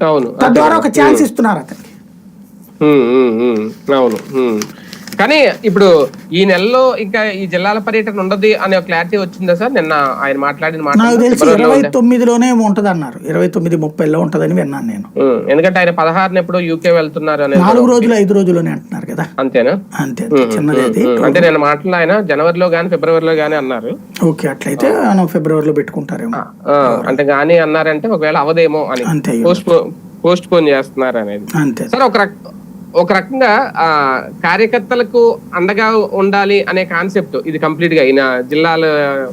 అవును తద్వారా ఒక ఛాన్స్ ఇస్తున్నారు అతనికి. అవును. కానీ ఇప్పుడు ఈ నెలలో ఇంకా ఈ జిల్లాల పర్యటన ఉండదు అనే క్లారిటీ వచ్చిందా సార్? నిన్న ఆయన మాట్లాడిన మాట నాకు తెలిసి ఇరవై. తొమ్మిదిలోనే ఉంటది అన్నారు ఇరవై తొమ్మిది ముప్పైలో ఉంటదని విన్నాను నేను. ఎందుకంటే ఆయన పదహారున ఎప్పుడో యూకే వెళ్తున్నారు నాలుగు రోజులు ఐదు రోజులోనే అంటున్నారు. కదా. అంతేనా? అంతే చిన్నది అది. అంటే నేను మాటలు ఆయన జనవరిలో గాని ఫిబ్రవరిలో గాని అన్నారు. ఓకే అట్లయితే మనం ఫిబ్రవరిలో పెట్టుకుంటారేమో. అంటే గాని అన్నారంటే ఒకవేళ అవదేమో అని అంతే పోస్ట్ పోస్ట్ పోన్ చేస్తున్నారు అనేది. అంతే. సార్ ఒక ఒక రకంగా ఆ కార్యకర్తలకు అండగా ఉండాలి అనే కాన్సెప్ట్ ఇది కంప్లీట్గా ఈయన జిల్లాల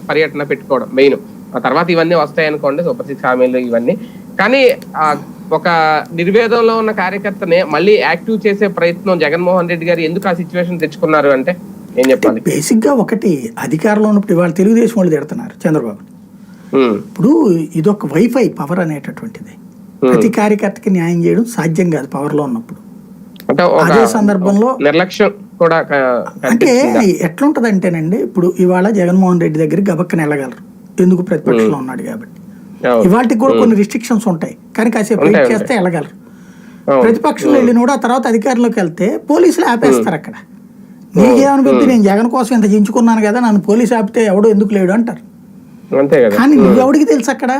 పర్యటన పెట్టుకోవడం మెయిన్. ఆ తర్వాత ఇవన్నీ వస్తాయి అనుకోండి సూపర్ సిక్స్ హామీలు ఇవన్నీ. కానీ ఆ ఒక నిర్వేదంలో ఉన్న కార్యకర్తని మళ్ళీ యాక్టివ్ చేసే ప్రయత్నం జగన్మోహన్ రెడ్డి గారు ఎందుకు ఆ సిచ్యువేషన్ తెచ్చుకున్నారు అంటే ఏం చెప్పాలి? బేసిక్గా ఒకటి అధికారంలో ఉన్నప్పుడు ఇవాళ తెలుగుదేశం వాళ్ళు తిడుతున్నారు చంద్రబాబు. ఇప్పుడు ఇదొక వైఫై పవర్ అనేటటువంటిది. ప్రతి కార్యకర్తకి న్యాయం చేయడం సాధ్యం కాదు పవర్లో ఉన్నప్పుడు. అదే సందర్భంలో నిర్లక్ష్యం కూడా అంటే కనిపిస్తుందా? ఎట్లుంటదంటేనండి ఇప్పుడు ఇవాళ జగన్మోహన్ రెడ్డి దగ్గరికి గబక్కన వెళ్ళగలరు. ఎందుకు ప్రతిపక్షంలో ఉన్నాడు కాబట్టి. ఇవాళకి కూడా కొన్ని రిస్ట్రిక్షన్స్ ఉంటాయి. కానీ కాసేపు వెయిట్ చేస్తే వెళ్ళగలరు. ప్రతిపక్షంలో వెళ్ళిన ఆ తర్వాత అధికారంలోకి వెళ్తే పోలీసులు ఆపేస్తారు అక్కడ. నీకేమనిపిద్ది నేను జగన్ కోసం ఇంత చించుకున్నాను కదా నన్ను పోలీసు ఆపితే ఎవడో ఎందుకు లేడు అంటారు. కానీ నువ్వెవడికి తెలుసు అక్కడ?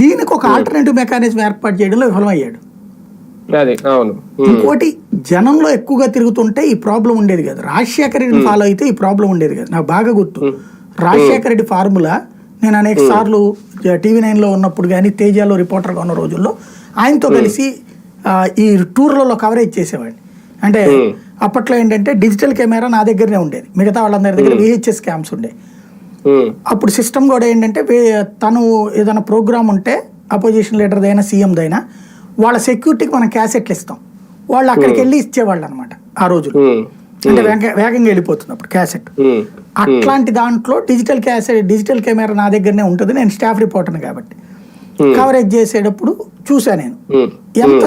దీనికి ఒక ఆల్టర్నేటివ్ మెకానిజం ఏర్పాటు చేయడంలో విఫలమయ్యాడు. ఇంకోటి జనంలో ఎక్కువగా తిరుగుతుంటే ఈ ప్రాబ్లం ఉండేది కదా. రాజశేఖర రెడ్డి ఫాలో అయితే ఈ ప్రాబ్లం ఉండేది కదా. నాకు బాగా గుర్తు. రాజశేఖర రెడ్డి ఫార్ములా నేను అనేక సార్లు టీవీ నైన్లో ఉన్నప్పుడు కానీ తేజాలో రిపోర్టర్గా ఉన్న రోజుల్లో ఆయనతో కలిసి ఈ టూర్లలో కవరేజ్ చేసేవాడిని. అంటే అప్పట్లో ఏంటంటే డిజిటల్ కెమెరా నా దగ్గరనే ఉండేది. మిగతా వాళ్ళందరి దగ్గర విహెచ్ఎస్ క్యామ్స్ ఉమ్, అప్పుడు సిస్టమ్ కూడా ఏంటంటే తను ఏదైనా ప్రోగ్రామ్ ఉంటే అపోజిషన్ లీడర్దైనా సీఎందైనా వాళ్ళ సెక్యూరిటీకి మనం క్యాసెట్లు ఇస్తాం. వాళ్ళు అక్కడికి వెళ్ళి ఇచ్చేవాళ్ళు అనమాట ఆ రోజు అంటే వేగ- వేగంగా వెళ్ళిపోతుంది అప్పుడు క్యాసెట్ అట్లాంటి దాంట్లో డిజిటల్ క్యాసెట్ డిజిటల్ కెమెరా నా దగ్గరనే ఉంటుంది. నేను స్టాఫ్ రిపోర్టర్ని కాబట్టి. కవరేజ్ చేసేటప్పుడు చూసా నేను. ఎంత